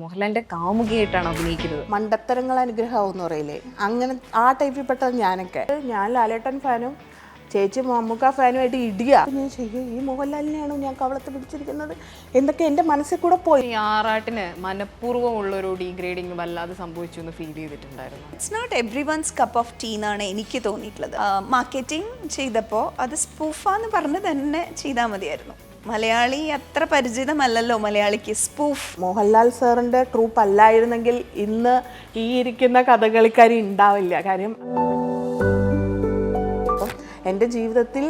മോഹൻലാലിന്റെ കാമുകിയായിട്ടാണ് അഭിനയിക്കുന്നത്. മണ്ടത്തരങ്ങൾ അനുഗ്രഹമാവും എന്ന് പറയില്ലേ? അങ്ങനെ ആ ടൈപ്പിൽപ്പെട്ട ഞാനൊക്കെ. ഞാൻ ലാലേട്ടൻ ഫാനും ചേച്ചി മമ്മൂക്ക ഫാനുമായിട്ട് ഇടിയ. ഞാൻ ചെയ്യും ഈ മോഹൻലാലിനെയാണോ ഞാൻ കവളത്ത് പിടിച്ചിരിക്കുന്നത്? എന്തൊക്കെ എന്റെ മനസ്സിൽ കൂടെ പോയി. ഈ ആറാട്ടിന് മനഃപൂർവം ഉള്ളൊരു ഡീഗ്രേഡിങ് വല്ലാതെ സംഭവിച്ചു എന്ന് ഫീൽ ചെയ്തിട്ടുണ്ടായിരുന്നു. It's not every one's cup of tea എന്നാണ് എനിക്ക് തോന്നിയിട്ടുള്ളത്. മാർക്കറ്റിംഗ് ചെയ്തപ്പോൾ അത് സ്പൂഫാന്ന് പറഞ്ഞ് തന്നെ ചെയ്താൽ മതിയായിരുന്നു. മലയാളി അത്ര പരിചിതമല്ലല്ലോ മലയാളിക്ക്. സ്പൂഫ്. മോഹൻലാൽ സാറിന്റെ ട്രൂപ്പ് അല്ലായിരുന്നെങ്കിൽ ഇന്ന് ഈ ഇരിക്കുന്ന കഥകളിക്കാരി ഉണ്ടാവില്ല. കാര്യം എന്റെ ജീവിതത്തിൽ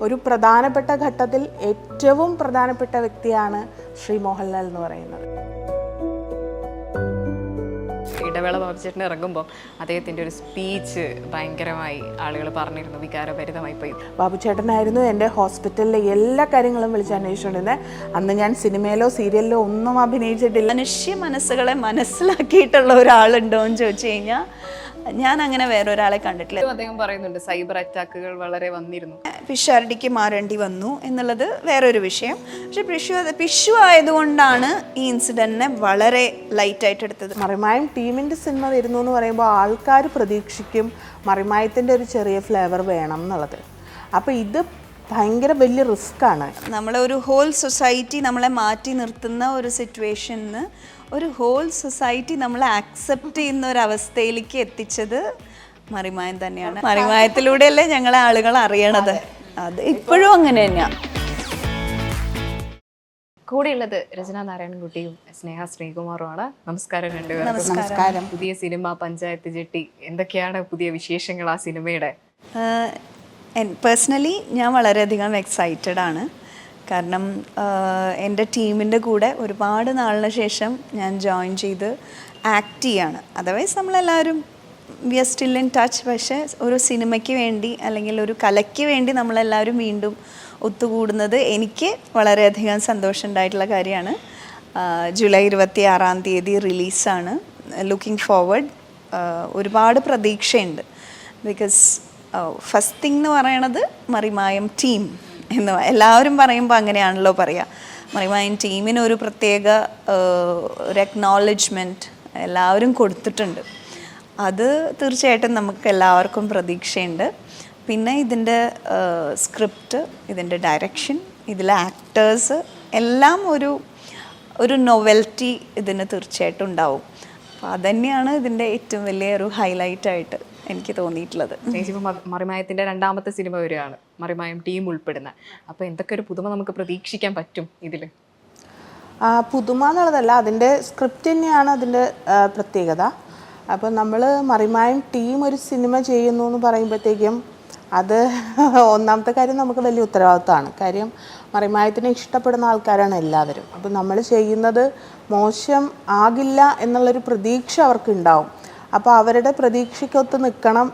ഒരു പ്രധാനപ്പെട്ട ഘട്ടത്തിൽ ഏറ്റവും പ്രധാനപ്പെട്ട വ്യക്തിയാണ് ശ്രീ മോഹൻലാൽ എന്ന് പറയുന്നത്. ഇടവേള ബാബുചേട്ടൻ ഇറങ്ങുമ്പോൾ അദ്ദേഹത്തിന്റെ ഒരു സ്പീച്ച് ഭയങ്കരമായി ആളുകൾ പറഞ്ഞിരുന്നു വികാരഭരിതമായി പോയി. ബാബുചേട്ടനായിരുന്നു എന്റെ ഹോസ്പിറ്റലിലെ എല്ലാ കാര്യങ്ങളും വിളിച്ച് അന്വേഷിച്ചുകൊണ്ടിരുന്നത് അന്ന് ഞാൻ സിനിമയിലോ സീരിയലിലോ ഒന്നും അഭിനയിച്ചിട്ടില്ല. മനുഷ്യ മനസ്സുകളെ മനസ്സിലാക്കിയിട്ടുള്ള ഒരാളുണ്ടോ എന്ന് ചോദിച്ചു കഴിഞ്ഞാൽ ഞാൻ അങ്ങനെ വേറൊരാളെ കണ്ടിട്ടില്ല. അദ്ദേഹം പറയുന്നുണ്ട് സൈബർ അറ്റാക്കുകൾ വളരെ വന്നിരുന്നു. പിഷാരടിക്ക് മാറേണ്ടി വന്നു എന്നുള്ളത് വേറൊരു വിഷയം. പക്ഷെ പിഷു പിഷു ആയതുകൊണ്ടാണ് ഈ ഇൻസിഡന്റിനെ വളരെ ലൈറ്റ് ആയിട്ട് എടുത്തത്. മറിമായം ടീമിന്റെ സിനിമ വരുന്നു എന്ന് പറയുമ്പോൾ ആൾക്കാർ പ്രതീക്ഷിക്കും മറിമായത്തിന്റെ ഒരു ചെറിയ ഫ്ലേവർ വേണം എന്നുള്ളത്. അപ്പോൾ ഇത് ഭയങ്കര വലിയ റിസ്ക് ആണ്. നമ്മളെ ഒരു ഹോൾ സൊസൈറ്റി നമ്മളെ മാറ്റി നിർത്തുന്ന ഒരു സിറ്റുവേഷനിൽ ഒരു ഹോൾ സൊസൈറ്റി നമ്മൾ ആക്സെപ്റ്റ് ചെയ്യുന്ന ഒരു അവസ്ഥയിലേക്ക് എത്തിച്ചത് മറിമായം തന്നെയാണ്. മറിമായത്തിലൂടെയല്ലേ ഞങ്ങളെ ആളുകൾ അറിയണത്. അത്. ഇപ്പോഴും അങ്ങനെ തന്നെയാണ് കൂടെയുള്ളത് രചന നാരായണൻകുട്ടിയും സ്നേഹ ശ്രീകുമാറുമാണ്. നമസ്കാരം രണ്ടുപേരും നമസ്കാരം. പുതിയ സിനിമ പഞ്ചായത്ത് ജെട്ടി എന്തൊക്കെയാണ് പുതിയ വിശേഷങ്ങൾ ആ സിനിമയുടെ? പേഴ്സണലി ഞാൻ വളരെയധികം എക്സൈറ്റഡ് ആണ്. കാരണം എന്റെ ടീമിന്റെ കൂടെ ഒരുപാട് നാളിന് ശേഷം ഞാൻ ജോയിൻ ചെയ്ത് ആക്ട് ചെയ്യാണ്. അതർവൈസ് നമ്മളെല്ലാവരും we are still in touch പക്ഷേ ഒരു സിനിമയ്ക്ക് വേണ്ടി അല്ലെങ്കിൽ ഒരു കലയ്ക്ക് വേണ്ടി നമ്മളെല്ലാവരും വീണ്ടും ഒത്തുകൂടുന്നത് എനിക്ക് വളരെയധികം സന്തോഷം ഉണ്ടായിട്ടുള്ള കാര്യമാണ് ജൂലൈ ഇരുപത്തി ആറാം തീയതി റിലീസാണ്. ലുക്കിംഗ് ഫോർവേഡ് ഒരുപാട് പ്രതീക്ഷയുണ്ട്. ബിക്കോസ് ഫസ്റ്റ് തിങ് എന്ന് പറയണത് മറിമായം ടീം എന്ന് എല്ലാവരും പറയുമ്പോൾ അങ്ങനെയാണല്ലോ പറയുക മറിമായം ടീമിന് ഒരു പ്രത്യേക ഒരു അക്നോളജ്മെന്റ് എല്ലാവരും കൊടുത്തിട്ടുണ്ട്. അത് തീർച്ചയായിട്ടും നമുക്ക് എല്ലാവർക്കും പ്രതീക്ഷയുണ്ട്. പിന്നെ ഇതിന്റെ സ്ക്രിപ്റ്റ് ഇതിന്റെ ഡയറക്ഷൻ ഇതിലെ ആക്ടേഴ്സ് എല്ലാം ഒരു ഒരു നൊവൽറ്റി ഇതിന് തീർച്ചയായിട്ടും ഉണ്ടാവും. അപ്പോൾ അതന്നെയാണ് ഇതിന്റെ ഏറ്റവും വലിയ ഒരു ഹൈലൈറ്റ് ആയിട്ട് എനിക്ക് തോന്നിയിട്ടുള്ളത്. ചേച്ചി മറിമായത്തിന്റെ രണ്ടാമത്തെ സിനിമ വരികയാണ്. മറിമായം ടീം ഉൾപ്പെടുന്ന. അപ്പൊ എന്തൊക്കെ ഒരു പുതുമ നമുക്ക് പ്രതീക്ഷിക്കാൻ പറ്റും ഇതിൽ? പുതുമ എന്നുള്ളതല്ല അതിന്റെ സ്ക്രിപ്റ്റ് തന്നെയാണ് അതിന്റെ പ്രത്യേകത. അപ്പോൾ നമ്മൾ മറിമായം ടീം ഒരു സിനിമ ചെയ്യുന്നു എന്ന് പറയുമ്പോഴത്തേക്കും അത് ഒന്നാമത്തെ കാര്യം നമുക്ക് വലിയ ഉത്തരവാദിത്തമാണ് കാര്യം മറിമായത്തിനെ ഇഷ്ടപ്പെടുന്ന ആൾക്കാരാണ് എല്ലാവരും. അപ്പോൾ നമ്മൾ ചെയ്യുന്നത് മോശം ആകില്ല എന്നുള്ളൊരു പ്രതീക്ഷ അവർക്ക് ഉണ്ടാവും അപ്പോൾ അവരുടെ പ്രതീക്ഷയ്ക്കൊത്ത് നിൽക്കണം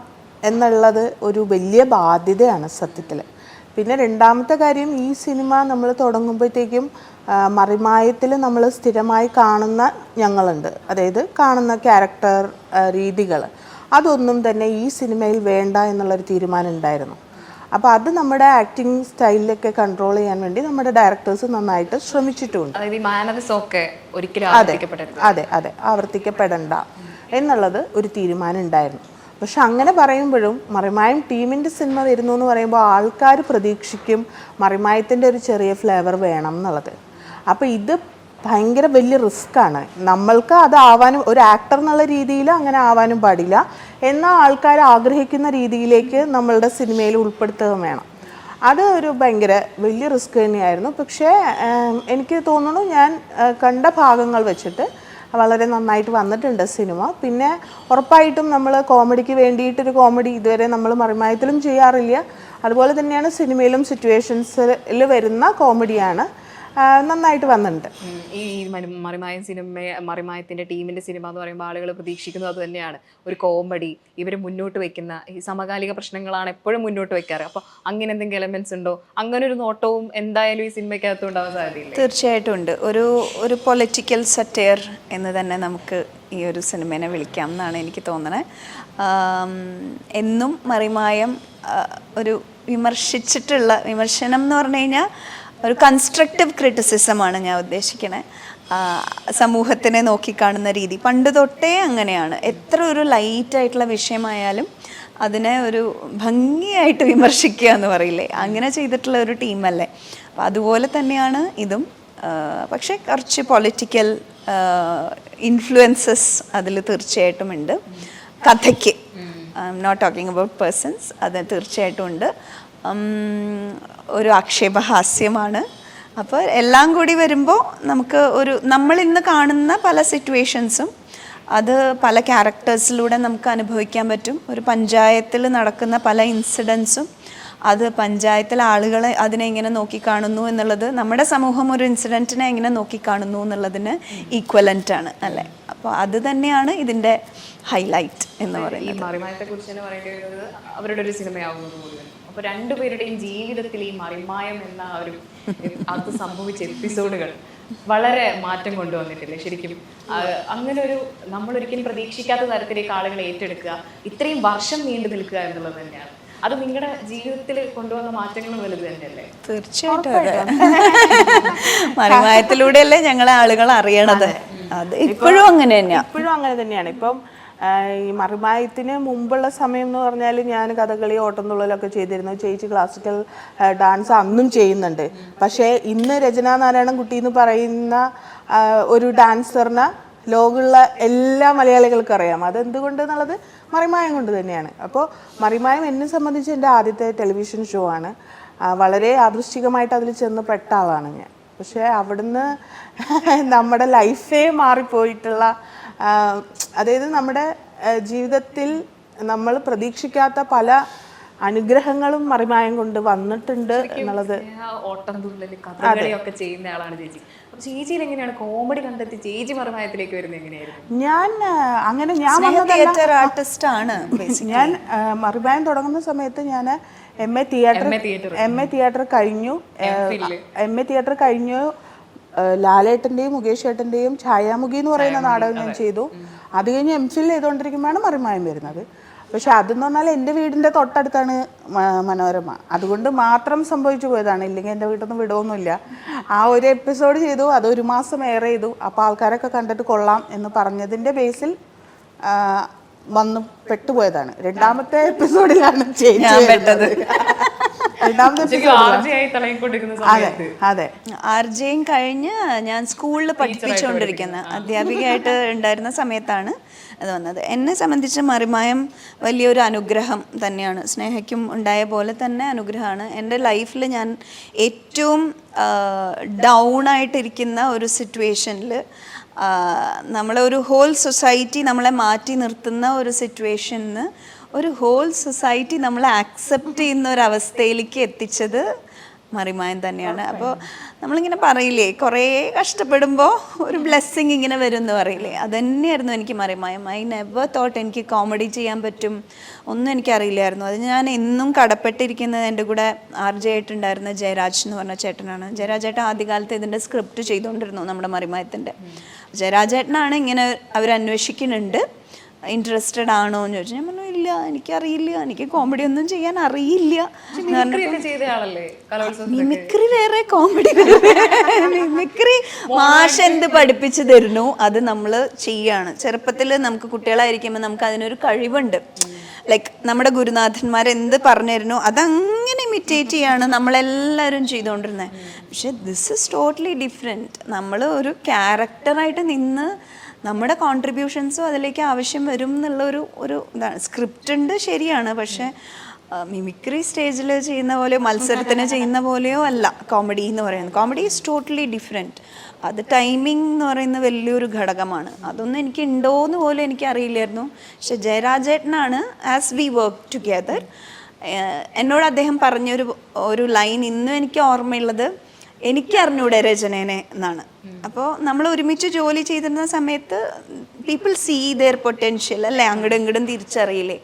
എന്നുള്ളത് ഒരു വലിയ ബാധ്യതയാണ് സത്യത്തിൽ പിന്നെ രണ്ടാമത്തെ കാര്യം ഈ സിനിമ നമ്മൾ തുടങ്ങുമ്പോഴത്തേക്കും മറിമായത്തിൽ നമ്മൾ സ്ഥിരമായി കാണുന്ന ഞങ്ങളുണ്ട്. അതായത് കാണുന്ന ക്യാരക്ടർ രീതികൾ അതൊന്നും തന്നെ ഈ സിനിമയിൽ വേണ്ട എന്നുള്ളൊരു തീരുമാനം ഉണ്ടായിരുന്നു. അപ്പോൾ അത് നമ്മുടെ ആക്ടിങ് സ്റ്റൈലിലൊക്കെ കൺട്രോൾ ചെയ്യാൻ വേണ്ടി നമ്മുടെ ഡയറക്ടേഴ്സ് നന്നായിട്ട് ശ്രമിച്ചിട്ടുണ്ട്. ആവർത്തിക്കപ്പെടരുത്. അതെ അതെ. ആവർത്തിക്കപ്പെടണ്ട. എന്നുള്ളത് ഒരു തീരുമാനം ഉണ്ടായിരുന്നു. പക്ഷെ അങ്ങനെ പറയുമ്പോഴും മറിമായം ടീമിന്റെ സിനിമ വരുന്നു എന്ന് പറയുമ്പോൾ ആൾക്കാർ പ്രതീക്ഷിക്കും മറിമായത്തിന്റെ ഒരു ചെറിയ ഫ്ലേവർ വേണം എന്നുള്ളത്. അപ്പോൾ ഇത് ഭയങ്കര വലിയ റിസ്ക്കാണ് നമ്മൾക്ക് അത് ആവാനും ഒരു ആക്ടർ എന്നുള്ള രീതിയിൽ അങ്ങനെ ആവാനും പാടില്ല. എന്നാൽ ആൾക്കാർ ആഗ്രഹിക്കുന്ന രീതിയിലേക്ക് നമ്മളുടെ സിനിമയിൽ ഉൾപ്പെടുത്തുകയും വേണം. അത് ഒരു ഭയങ്കര വലിയ റിസ്ക് തന്നെയായിരുന്നു. പക്ഷേ എനിക്ക് തോന്നുന്നു ഞാൻ കണ്ട ഭാഗങ്ങൾ വെച്ചിട്ട് വളരെ നന്നായിട്ട് വന്നിട്ടുണ്ട് സിനിമ. പിന്നെ ഉറപ്പായിട്ടും നമ്മൾ കോമഡിക്ക് വേണ്ടിയിട്ടൊരു കോമഡി ഇതുവരെ നമ്മൾ മറിമായത്തിലും ചെയ്യാറില്ല. അതുപോലെ തന്നെയാണ് സിനിമയിലും സിറ്റുവേഷൻസിൽ വരുന്ന കോമഡിയാണ്. നന്നായിട്ട് വന്നിട്ടുണ്ട്. ഈ മറിമായം സിനിമ മറിമായത്തിന്റെ ടീമിന്റെ സിനിമ എന്ന് പറയുമ്പോൾ ആളുകൾ പ്രതീക്ഷിക്കുന്നത് അത് തന്നെയാണ്. ഒരു കോമഡി ഇവർ മുന്നോട്ട് വെക്കുന്ന ഈ സമകാലിക പ്രശ്നങ്ങളാണ് എപ്പോഴും മുന്നോട്ട് വെക്കാറ്. അപ്പോൾ അങ്ങനെ എന്തെങ്കിലും എലമെന്റ്സ് ഉണ്ടോ? അങ്ങനെ ഒരു നോട്ടവും എന്തായാലും ഈ സിനിമയ്ക്കകത്ത് ഉണ്ടാവാൻ സാധ്യതയില്ല? തീർച്ചയായിട്ടും ഉണ്ട്. ഒരു ഒരു പൊളിറ്റിക്കൽ സറ്റയർ എന്ന് തന്നെ നമുക്ക് ഈ ഒരു സിനിമേനെ വിളിക്കാം എന്നാണ് എനിക്ക് തോന്നണേ. എന്നും മറിമായം ഒരു വിമർശിച്ചിട്ടുള്ള വിമർശനം എന്ന് പറഞ്ഞു കഴിഞ്ഞാൽ ഒരു കൺസ്ട്രക്റ്റീവ് ക്രിറ്റിസിസമാണ് ഞാൻ ഉദ്ദേശിക്കുന്നത് സമൂഹത്തിനെ നോക്കിക്കാണുന്ന രീതി. പണ്ട് തൊട്ടേ അങ്ങനെയാണ്. എത്ര ഒരു ലൈറ്റായിട്ടുള്ള വിഷയമായാലും അതിനെ ഒരു ഭംഗിയായിട്ട് വിമർശിക്കുക എന്ന് പറയില്ലേ? അങ്ങനെ ചെയ്തിട്ടുള്ള ഒരു ടീമല്ലേ അപ്പം അതുപോലെ തന്നെയാണ് ഇതും. പക്ഷേ കുറച്ച് പൊളിറ്റിക്കൽ ഇൻഫ്ലുവൻസസ് അതിൽ തീർച്ചയായിട്ടും ഉണ്ട്. കഥയ്ക്ക്. I'm not talking about persons അത് തീർച്ചയായിട്ടും ഉണ്ട്. ഒരു ആക്ഷേപഹാസ്യമാണ്. അപ്പോൾ എല്ലാം കൂടി വരുമ്പോൾ നമുക്ക് ഒരു നമ്മൾ ഇന്ന് കാണുന്ന പല സിറ്റുവേഷൻസും അത് പല ക്യാരക്ടേഴ്സിലൂടെ നമുക്ക് അനുഭവിക്കാൻ പറ്റും. ഒരു പഞ്ചായത്തിൽ നടക്കുന്ന പല ഇൻസിഡൻസും അത് പഞ്ചായത്തിലെ ആളുകളെ അതിനെ എങ്ങനെ നോക്കിക്കാണുന്നു എന്നുള്ളത് നമ്മുടെ സമൂഹം ഒരു ഇൻസിഡന്റിനെ എങ്ങനെ നോക്കിക്കാണുന്നു എന്നുള്ളതിന് ഈക്വലന്റ് ആണ് അല്ലേ? അപ്പോൾ അത് തന്നെയാണ് ഇതിന്റെ ഹൈലൈറ്റ് എന്ന് പറയുന്നത്. അവരുടെ ഒരു സിനിമയാവുന്നത് അപ്പൊ രണ്ടുപേരുടെയും ജീവിതത്തിൽ ഈ മറിമായം എന്ന ഒരു അത് സംഭവിച്ച എപ്പിസോഡുകൾ വളരെ മാറ്റം കൊണ്ടുവന്നിട്ടില്ലേ? ശരിക്കും അങ്ങനെ ഒരു നമ്മൾ ഒരിക്കലും പ്രതീക്ഷിക്കാത്ത തരത്തിലേക്ക് ആളുകൾ ഏറ്റെടുക്കുക ഇത്രയും വർഷം നീണ്ടു നിൽക്കുക എന്നുള്ളത് തന്നെയാണ്. അത് നിങ്ങളുടെ ജീവിതത്തിൽ കൊണ്ടുവന്ന മാറ്റങ്ങൾ വലുത് തന്നെയല്ലേ? തീർച്ചയായിട്ടും മറിമായത്തിലൂടെയല്ലേ ഞങ്ങളെ ആളുകൾ അറിയണത്. അത്. ഇപ്പോഴും അങ്ങനെ തന്നെയാണ് ഇപ്പോഴും അങ്ങനെ തന്നെയാണ്. ഇപ്പം ഈ മറിമായത്തിന് മുമ്പുള്ള സമയം എന്ന് പറഞ്ഞാൽ ഞാൻ കഥകളി ഓട്ടംതുള്ളലൊക്കെ ചെയ്തിരുന്നു. ചേച്ചി ക്ലാസിക്കൽ ഡാൻസ് അന്നും ചെയ്യുന്നുണ്ട്. പക്ഷേ ഇന്ന് രചനാ നാരായണൻ കുട്ടി എന്ന് പറയുന്ന ഒരു ഡാൻസറിനെ ലോകമുള്ള എല്ലാ മലയാളികൾക്കും അറിയാം അതെന്തുകൊണ്ട് എന്നുള്ളത് മറിമായം കൊണ്ട് തന്നെയാണ്. അപ്പോൾ മറിമായം എന്നെ സംബന്ധിച്ച് എന്റെ ആദ്യത്തെ ടെലിവിഷൻ ഷോ ആണ്. വളരെ ആദൃശ്ചികമായിട്ട് അതിൽ ചെന്ന് പെട്ട ആളാണ് ഞാൻ. പക്ഷേ അവിടുന്ന് നമ്മുടെ ലൈഫേ മാറിപ്പോയിട്ടുള്ള അതായത് നമ്മുടെ ജീവിതത്തിൽ നമ്മൾ പ്രതീക്ഷിക്കാത്ത പല അനുഗ്രഹങ്ങളും മറിമായം കൊണ്ട് വന്നിട്ടുണ്ട് എന്നുള്ളത് ഓട്ടം ചെയ്യുന്ന ആളാണ് ചേച്ചി. ചേച്ചിയിൽ എങ്ങനെയാണ് കോമഡി കണ്ടെത്തി ചേച്ചി മറിമായത്തിലേക്ക് വരുന്നത് എങ്ങനെയായിരുന്നു? ഞാൻ അങ്ങനെ ഞാൻ തിയേറ്റർ ആർട്ടിസ്റ്റ് ആണ് ഞാൻ മറിമായം തുടങ്ങുന്ന സമയത്ത് ഞാൻ M A theatre. M A theatre കഴിഞ്ഞു. എം എ തിയേറ്റർ കഴിഞ്ഞു. ആ, ലാലേട്ടന്റെയും മുകേഷ് ഏട്ടന്റെയും ഛായാമുഖി എന്ന് പറയുന്ന നാടകം ഞാൻ ചെയ്തു. അത് കഴിഞ്ഞ് എം സിയിൽ ചെയ്തുകൊണ്ടിരിക്കുമ്പോഴാണ് മറിമായം വരുന്നത്. പക്ഷെ അതെന്ന് പറഞ്ഞാൽ എന്റെ വീടിന്റെ തൊട്ടടുത്താണ് മനോരമ. അതുകൊണ്ട് മാത്രം സംഭവിച്ചു പോയതാണ്. ഇല്ലെങ്കിൽ എന്റെ വീട്ടിൽ നിന്ന് വിടുമൊന്നുമില്ല ആ ഒരു എപ്പിസോഡ് ചെയ്തു. അത് ഒരു മാസം ഏറെ ചെയ്തു. അപ്പോൾ ആൾക്കാരൊക്കെ കണ്ടിട്ട് കൊള്ളാം എന്ന് പറഞ്ഞതിന്റെ ബേസിൽ വന്നു വന്ന് പെട്ടുപോയതാണ്. രണ്ടാമത്തെ എപ്പിസോഡിലാണ് ചേഞ്ച് പെട്ടത്. അതെ സമയത്ത്. അതെ. ആർ ജെയും കഴിഞ്ഞ് ഞാൻ സ്കൂളിൽ പഠിപ്പിച്ചുകൊണ്ടിരിക്കുന്ന. അധ്യാപികയായിട്ട് ഉണ്ടായിരുന്ന സമയത്താണ് അത് വന്നത്. എന്നെ സംബന്ധിച്ച് മറിമായം വലിയൊരു അനുഗ്രഹം തന്നെയാണ്. സ്നേഹയ്ക്കും ഉണ്ടായ പോലെ തന്നെ അനുഗ്രഹമാണ്. എന്റെ ലൈഫിൽ ഞാൻ ഏറ്റവും ഡൗൺ ആയിട്ടിരിക്കുന്ന ഒരു സിറ്റുവേഷനിൽ നമ്മളെ ഒരു ഹോൾ സൊസൈറ്റി നമ്മളെ മാറ്റി നിർത്തുന്ന ഒരു സിറ്റുവേഷനിൽ ഒരു ഹോൾ സൊസൈറ്റി നമ്മൾ ആക്സെപ്റ്റ് ചെയ്യുന്ന ഒരു അവസ്ഥയിലേക്ക് എത്തിച്ചത് മറിമായം തന്നെയാണ്. അപ്പോൾ നമ്മളിങ്ങനെ പറയില്ലേ കുറേ കഷ്ടപ്പെടുമ്പോൾ ഒരു ബ്ലെസ്സിങ് ഇങ്ങനെ വരും എന്ന് പറയില്ലേ? അതന്നെയായിരുന്നു എനിക്ക് മറിമായം. ഐ നെവർ തോട്ട് എനിക്ക് കോമഡി ചെയ്യാൻ പറ്റും. ഒന്നും എനിക്കറിയില്ലായിരുന്നു. അത് ഞാൻ എന്നും കടപ്പെട്ടിരിക്കുന്നത് എന്റെ കൂടെ ആർ ജെ ആയിട്ടുണ്ടായിരുന്ന ജയരാജ് എന്ന് പറഞ്ഞ ചേട്ടനാണ്. ജയരാജ് ചേട്ടൻ ആദ്യകാലത്ത് ഇതിന്റെ സ്ക്രിപ്റ്റ് ചെയ്തുകൊണ്ടിരുന്നു നമ്മുടെ മറിമായത്തിന്റെ. ജയരാജ് ചേട്ടനാണ് ഇങ്ങനെ അവരന്വേഷിക്കുന്നുണ്ട്. ഇൻട്രസ്റ്റഡ് ആണോ എന്ന് ചോദിച്ചാൽ ഞാൻ പറഞ്ഞു ഇല്ല എനിക്കറിയില്ല. എനിക്ക് കോമഡി ഒന്നും ചെയ്യാൻ അറിയില്ല. മിമിക്രി വേറെ കോമഡി മിമിക്രി മാഷ് എന്ത് പഠിപ്പിച്ചു തരുന്നു അത് നമ്മൾ ചെയ്യാണ്. ചെറുപ്പത്തിൽ നമുക്ക് കുട്ടികളായിരിക്കുമ്പോൾ നമുക്ക് അതിനൊരു കഴിവുണ്ട്. ലൈക്ക് നമ്മുടെ ഗുരുനാഥന്മാർ എന്ത് പറഞ്ഞു തരുന്നു അതങ്ങനെ ഇമിറ്റേറ്റ് ചെയ്യാണ് നമ്മളെല്ലാവരും ചെയ്തുകൊണ്ടിരുന്നത്. പക്ഷെ ദിസ് ഇസ് ടോട്ടലി ഡിഫറെന്റ് നമ്മൾ ഒരു ക്യാരക്ടറായിട്ട് നിന്ന് നമ്മുടെ കോൺട്രിബ്യൂഷൻസും അതിലേക്ക് ആവശ്യം വരും എന്നുള്ള ഒരു ഒരു ഇതാണ്. സ്ക്രിപ്റ്റ് ഉണ്ട് ശരിയാണ് പക്ഷേ മിമിക്രി സ്റ്റേജിൽ ചെയ്യുന്ന പോലെ മത്സരത്തിന് ചെയ്യുന്ന പോലെയോ അല്ല കോമഡി എന്ന് പറയുന്നത്. കോമഡി ഈസ് ടോട്ടലി ഡിഫറെന്റ് അത് ടൈമിംഗ് എന്ന് പറയുന്ന വലിയൊരു ഘടകമാണ്. അതൊന്നും എനിക്ക് ഉണ്ടോ എന്ന് പോലും എനിക്ക് അറിയില്ലായിരുന്നു. പക്ഷെ ജയരാജേട്ടനാണ് ആസ് വി വർക്ക് ടുഗെദർ എന്നോട് അദ്ദേഹം പറഞ്ഞൊരു ഒരു ലൈൻ ഇന്നും എനിക്ക് ഓർമ്മയുള്ളത്. എനിക്ക് അറിഞ്ഞൂടെ രചനേനെ എന്നാണ്. അപ്പോൾ നമ്മൾ ഒരുമിച്ച് ജോലി ചെയ്തിരുന്ന സമയത്ത് പീപ്പിൾ സീ ദെയർ പൊട്ടൻഷ്യൽ അല്ലേ? അങ്ങോട്ടും ഇങ്ങോട്ടും തിരിച്ചറിയില്ലേ?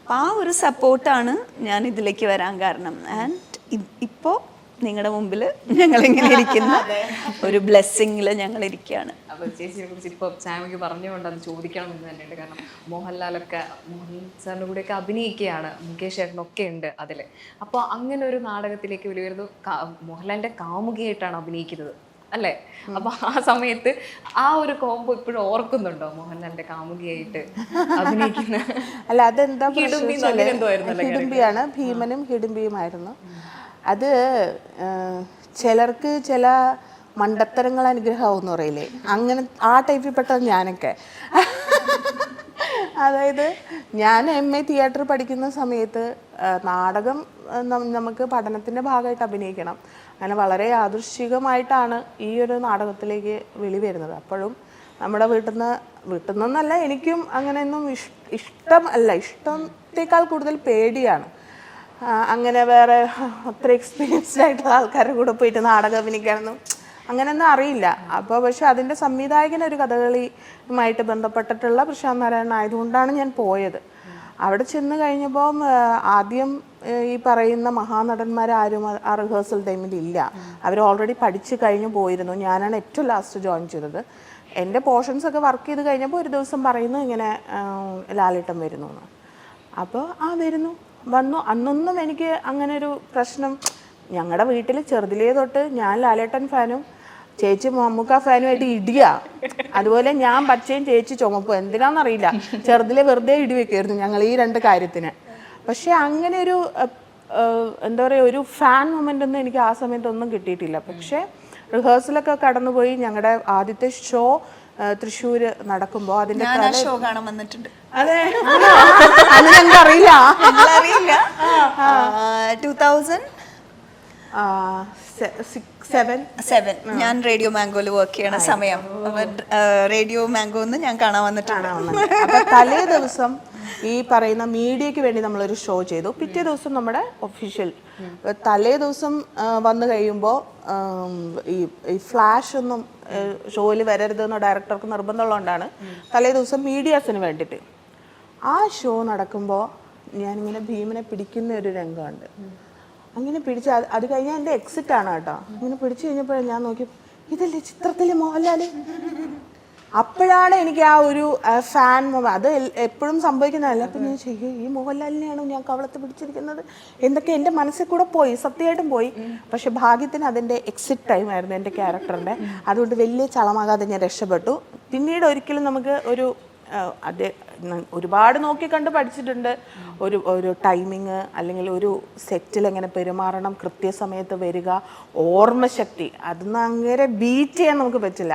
അപ്പോൾ ആ ഒരു സപ്പോർട്ടാണ് ഞാൻ ഇതിലേക്ക് വരാൻ കാരണം. ആൻഡ് ഇപ്പോൾ നിങ്ങളുടെ മുമ്പിൽ ഞങ്ങൾ ഇങ്ങനെ ഇരിക്കുന്ന ഒരു ബ്ലെസ്സിങ്ങിൽ ഞങ്ങൾ ഇരിക്കുകയാണ് അപ്പോൾ ചേച്ചിയെ കുറിച്ച് ഇപ്പോൾ സാമിക്ക് പറഞ്ഞുകൊണ്ട് അത് ചോദിക്കണം എന്ന് തന്നെയുണ്ട്. കാരണം മോഹൻലാലൊക്കെ മോഹൻ സാറിന്റെ കൂടെയൊക്കെ അഭിനയിക്കുകയാണ് മുകേഷ് ചേട്ടനൊക്കെ ഉണ്ട് അതിൽ അപ്പോൾ അങ്ങനെ ഒരു നാടകത്തിലേക്ക് വലിയ വരുന്നത് മോഹൻലാലിന്റെ കാമുകിയായിട്ടാണ് അഭിനയിക്കുന്നത് അല്ലേ? അപ്പൊ ആ സമയത്ത് ആ ഒരു കോംബോ ഇപ്പോഴും ഓർക്കുന്നുണ്ടോ മോഹൻലാലിന്റെ കാമുകിയായിട്ട് അഭിനയിക്കുന്ന? അല്ല അതെന്താ ഹിഡുംബിയാണ് ഭീമനും ഹിഡുമ്പിയുമായിരുന്നു അത് ചിലർക്ക് ചില മണ്ടത്തരങ്ങൾ അനുഗ്രഹമാവും എന്ന് പറയില്ലേ? അങ്ങനെ ആ ടൈപ്പിൽപ്പെട്ടത് ഞാനൊക്കെ. അതായത് ഞാൻ എം എ തിയേറ്റർ പഠിക്കുന്ന സമയത്ത് നാടകം നമുക്ക് പഠനത്തിന്റെ ഭാഗമായിട്ട് അഭിനയിക്കണം. അങ്ങനെ വളരെ യാദൃശ്ചികമായിട്ടാണ് ഈ ഒരു നാടകത്തിലേക്ക് വിളി വരുന്നത്. അപ്പോഴും നമ്മുടെ വീട്ടിൽ നിന്ന് വീട്ടിൽ നിന്നല്ല എനിക്കും അങ്ങനെയൊന്നും ഇഷ് ഇഷ്ടം അല്ല. ഇഷ്ടത്തേക്കാൾ കൂടുതൽ പേടിയാണ്. അങ്ങനെ വേറെ അത്ര എക്സ്പീരിയൻസ്ഡ് ആയിട്ടുള്ള ആൾക്കാരുടെ കൂടെ പോയിട്ട് നാടകം അഭിനയിക്കാനൊന്നും അങ്ങനെയൊന്നും അറിയില്ല. അപ്പോൾ പക്ഷെ അതിന്റെ സംവിധായകൻ ഒരു കഥകളിയുമായിട്ട് ബന്ധപ്പെട്ടിട്ടുള്ള പ്രശാന്ത് നാരായണൻ ആയതുകൊണ്ടാണ് ഞാൻ പോയത്. അവിടെ ചെന്ന് കഴിഞ്ഞപ്പോൾ ആദ്യം ഈ പറയുന്ന മഹാനടന്മാരാരും ആ- റിഹേഴ്സൽ ടൈമിൽ ഇല്ല. അവർ ഓൾറെഡി പഠിച്ചു കഴിഞ്ഞു പോയിരുന്നു. ഞാനാണ് ഏറ്റവും ലാസ്റ്റ് ജോയിൻ ചെയ്തത്. എന്റെ പോർഷൻസ് ഒക്കെ വർക്ക് ചെയ്ത് കഴിഞ്ഞപ്പോൾ ഒരു ദിവസം പറയുന്നു ഇങ്ങനെ ലാലിട്ടം വരുന്നു അപ്പോൾ ആ വരുന്നു. വന്നു. അന്നൊന്നും എനിക്ക് അങ്ങനെ ഒരു പ്രശ്നം. ഞങ്ങളുടെ വീട്ടിൽ ചെറുതിലേ തൊട്ട് ഞാൻ ലാലേട്ടൻ ഫാനും ചേച്ചി മമ്മൂക്ക ഫാനുമായിട്ട് ഇടിയ. അതുപോലെ ഞാൻ പച്ചയും ചേച്ചി ചുമപ്പും. എന്തിനാണെന്നറിയില്ല ചെറുതിലെ വെറുതെ ഇടി വെക്കായിരുന്നു ഞങ്ങൾ ഈ രണ്ട് കാര്യത്തിന്. പക്ഷെ അങ്ങനെ ഒരു എന്താ പറയുക ഒരു ഫാൻ മൊമെന്റ് ഒന്നും എനിക്ക് ആ സമയത്തൊന്നും കിട്ടിയിട്ടില്ല. പക്ഷേ റിഹേഴ്സലൊക്കെ കടന്നുപോയി ഞങ്ങളുടെ ആദ്യത്തെ ഷോ തൃശ്ശൂർ നടക്കുമ്പോൾ അതിന്റെ ഞാൻ ഷോ കാണാൻ വന്നിട്ടുണ്ട്. അതെ. അറിയില്ല അറിയില്ല ടൂ തൗസൻഡ് സെവൻ സെവൻ ഞാൻ റേഡിയോ മാംഗോയിൽ വർക്ക് ചെയ്യണ സമയം. റേഡിയോ മാംഗോന്ന് ഞാൻ കാണാൻ വന്നിട്ടാണ് തലേ ദിവസം ഈ പറയുന്ന മീഡിയക്ക് വേണ്ടി നമ്മളൊരു ഷോ ചെയ്തു. പിറ്റേ ദിവസം നമ്മുടെ ഒഫീഷ്യൽ തലേ ദിവസം വന്നു കഴിയുമ്പോൾ ഈ ഫ്ലാഷ് ഒന്നും ഷോയിൽ വരരുത് വരരുതെന്ന് ഡയറക്ടർക്ക് നിർബന്ധമുള്ളതുകൊണ്ടാണ് തലേ ദിവസം മീഡിയാസിന് വേണ്ടിയിട്ട്. ആ ഷോ നടക്കുമ്പോൾ ഞാനിങ്ങനെ ഭീമനെ പിടിക്കുന്ന ഒരു രംഗമുണ്ട്. അങ്ങനെ പിടിച്ച് അത് അത് കഴിഞ്ഞാൽ എന്റെ എക്സിറ്റ് ആണ് കേട്ടോ. അങ്ങനെ പിടിച്ചു കഴിഞ്ഞപ്പോഴേ ഞാൻ നോക്കി ഇതല്ലേ ചിത്രത്തിലെ മോഹൻലാൽ അപ്പോഴാണ് എനിക്ക് ആ ഒരു ഫാൻ മൊമെന്റ് അത് എപ്പോഴും സംഭവിക്കുന്നതല്ല. അപ്പം ഞാൻ ചെയ്യും ഈ മോഹൻലാലിനെയാണ് ഞാൻ കവളത്ത് പിടിച്ചിരിക്കുന്നത്? എന്തൊക്കെ എന്റെ മനസ്സിൽ കൂടെ പോയി സത്യമായിട്ടും പോയി. പക്ഷെ ഭാഗ്യത്തിന് അതിന്റെ എക്സിറ്റ് ടൈം ആയിരുന്നു എന്റെ ക്യാരക്ടറിന്റെ അതുകൊണ്ട് വലിയ ചളമാകാതെ ഞാൻ രക്ഷപ്പെട്ടു. പിന്നീട് ഒരിക്കലും നമുക്ക് ഒരു അത് ഒരുപാട് നോക്കി കണ്ട് പഠിച്ചിട്ടുണ്ട്. ഒരു ഒരു ടൈമിങ് അല്ലെങ്കിൽ ഒരു സെറ്റിൽ എങ്ങനെ പെരുമാറണം കൃത്യസമയത്ത് വരിക ഓർമ്മശക്തി അതൊന്നും അങ്ങനെ ബീറ്റ് ചെയ്യാൻ നമുക്ക് പറ്റില്ല.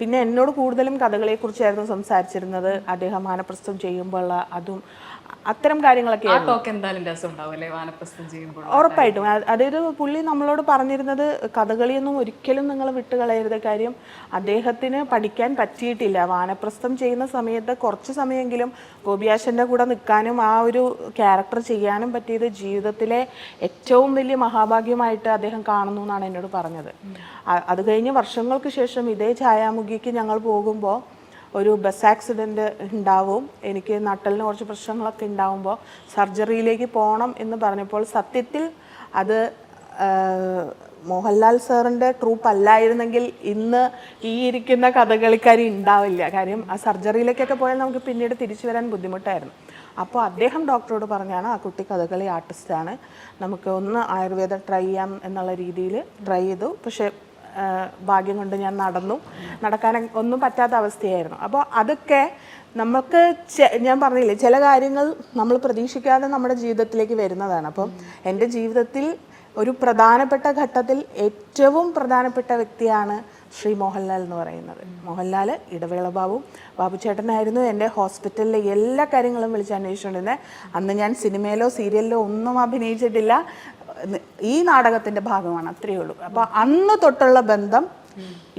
പിന്നെ എന്നോട് കൂടുതലും കഥകളെക്കുറിച്ചായിരുന്നു സംസാരിച്ചിരുന്നത്. അദ്ദേഹം മാനപ്രസ്ഥം ചെയ്യുമ്പോൾ അതും അത്തരം കാര്യങ്ങളൊക്കെ ആ ടോക്ക് എന്തായാലും രസം ഉണ്ടാവും വാനപ്രസ്ഥം ചെയ്യുമ്പോൾ ഉറപ്പായിട്ടും. അതായത് പുള്ളി നമ്മളോട് പറഞ്ഞിരുന്നത് കഥകളിയൊന്നും ഒരിക്കലും നിങ്ങൾ വിട്ടുകളയരുത് കാര്യം അദ്ദേഹത്തിന് പഠിക്കാൻ പറ്റിയിട്ടില്ല. വാനപ്രസ്ഥം ചെയ്യുന്ന സമയത്ത് കുറച്ച് സമയമെങ്കിലും ഗോപിയാശന്റെ കൂടെ നിൽക്കാനും ആ ഒരു ക്യാരക്ടർ ചെയ്യാനും പറ്റിയത് ജീവിതത്തിലെ ഏറ്റവും വലിയ മഹാഭാഗ്യമായിട്ട് അദ്ദേഹം കാണുന്നു എന്നാണ് എന്നോട് പറഞ്ഞത്. അത് കഴിഞ്ഞ് വർഷങ്ങൾക്ക് ശേഷം ഇതേ ഛായാമുഖിക്ക് ഞങ്ങൾ പോകുമ്പോൾ ഒരു ബസ് ആക്സിഡന്റ് ഉണ്ടാവും. എനിക്ക് നട്ടലിന് കുറച്ച് പ്രശ്നങ്ങളൊക്കെ ഉണ്ടാവുമ്പോൾ സർജറിയിലേക്ക് പോകണം എന്ന് പറഞ്ഞപ്പോൾ സത്യത്തിൽ അത് മോഹൻലാൽ സാറിന്റെ ട്രൂപ്പ് അല്ലായിരുന്നെങ്കിൽ ഇന്ന് ഈ ഇരിക്കുന്ന കഥകളിക്കാരി ഉണ്ടാവില്ല. കാര്യം ആ സർജറിയിലേക്കൊക്കെ പോയാൽ നമുക്ക് പിന്നീട് തിരിച്ചു വരാൻ ബുദ്ധിമുട്ടായിരുന്നു. അപ്പോൾ അദ്ദേഹം ഡോക്ടറോട് പറഞ്ഞാണ് ആ കുട്ടി കഥകളി ആർട്ടിസ്റ്റാണ് നമുക്ക് ഒന്ന് ആയുർവേദം ട്രൈ ചെയ്യാം എന്നുള്ള രീതിയിൽ ട്രൈ ചെയ്തു. പക്ഷേ ഭാഗ്യം കൊണ്ട് ഞാൻ നടന്നു. നടക്കാൻ ഒന്നും പറ്റാത്ത അവസ്ഥയായിരുന്നു. അപ്പോൾ അതൊക്കെ നമുക്ക് ഞാൻ പറഞ്ഞില്ലേ ചില കാര്യങ്ങൾ നമ്മൾ പ്രതീക്ഷിക്കാതെ നമ്മുടെ ജീവിതത്തിലേക്ക് വരുന്നതാണ്. അപ്പം എന്റെ ജീവിതത്തിൽ ഒരു പ്രധാനപ്പെട്ട ഘട്ടത്തിൽ ഏറ്റവും പ്രധാനപ്പെട്ട വ്യക്തിയാണ് ശ്രീ മോഹൻലാൽ എന്ന് പറയുന്നത്. മോഹൻലാൽ ഇടവേള ബാബു ബാബു ചേട്ടനായിരുന്നു എന്റെ ഹോസ്പിറ്റലിലെ എല്ലാ കാര്യങ്ങളും വിളിച്ച് അന്വേഷിച്ചുകൊണ്ടിരുന്നത്. അന്ന് ഞാൻ സിനിമയിലോ സീരിയലിലോ ഒന്നും അഭിനയിച്ചിട്ടില്ല. ഈ നാടകത്തിന്റെ ഭാഗമാണ് അത്രയേ ഉള്ളൂ. അപ്പൊ അന്ന് തൊട്ടുള്ള ബന്ധം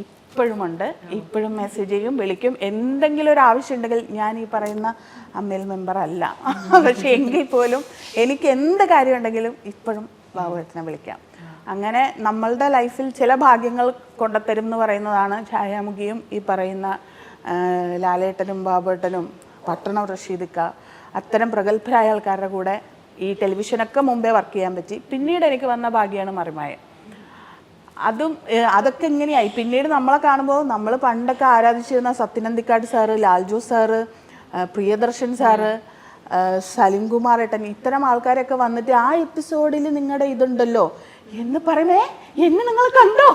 ഇപ്പോഴും ഉണ്ട് ഇപ്പോഴും മെസ്സേജ് ചെയ്യും വിളിക്കും. എന്തെങ്കിലും ഒരു ആവശ്യം ഉണ്ടെങ്കിൽ ഞാൻ ഈ പറയുന്ന അമ്മയിൽ മെമ്പർ അല്ല. പക്ഷെ എങ്കിൽ പോലും എനിക്ക് എന്ത് കാര്യം ഉണ്ടെങ്കിലും ഇപ്പോഴും ബാബുവേട്ടനെ വിളിക്കാം. അങ്ങനെ നമ്മളുടെ ലൈഫിൽ ചില ഭാഗ്യങ്ങൾ കൊണ്ടുത്തരും എന്ന് പറയുന്നതാണ് ഛായാമുഖിയും ഈ പറയുന്ന ലാലേട്ടനും ബാബേട്ടനും പട്ടണം റഷീദിക്ക അത്തരം പ്രഗത്ഭരായ ആൾക്കാരുടെ കൂടെ ഈ ടെലിവിഷനൊക്കെ മുമ്പേ വർക്ക് ചെയ്യാൻ പറ്റി. പിന്നീട് എനിക്ക് വന്ന ഭാഗ്യമാണ് മറിമായം അതും അതൊക്കെ എങ്ങനെയായി? പിന്നീട് നമ്മളെ കാണുമ്പോൾ നമ്മൾ പണ്ടൊക്കെ ആരാധിച്ചിരുന്ന Sathyan Anthikad sir Lalju sir Priyadarshan sir Salim Kumar ഏട്ടൻ ഇത്തരം ആൾക്കാരൊക്കെ വന്നിട്ട് ആ എപ്പിസോഡിൽ നിങ്ങളുടെ ഇതുണ്ടല്ലോ എന്ന് പറയുമേ എന്നെ നിങ്ങൾ കണ്ടോ?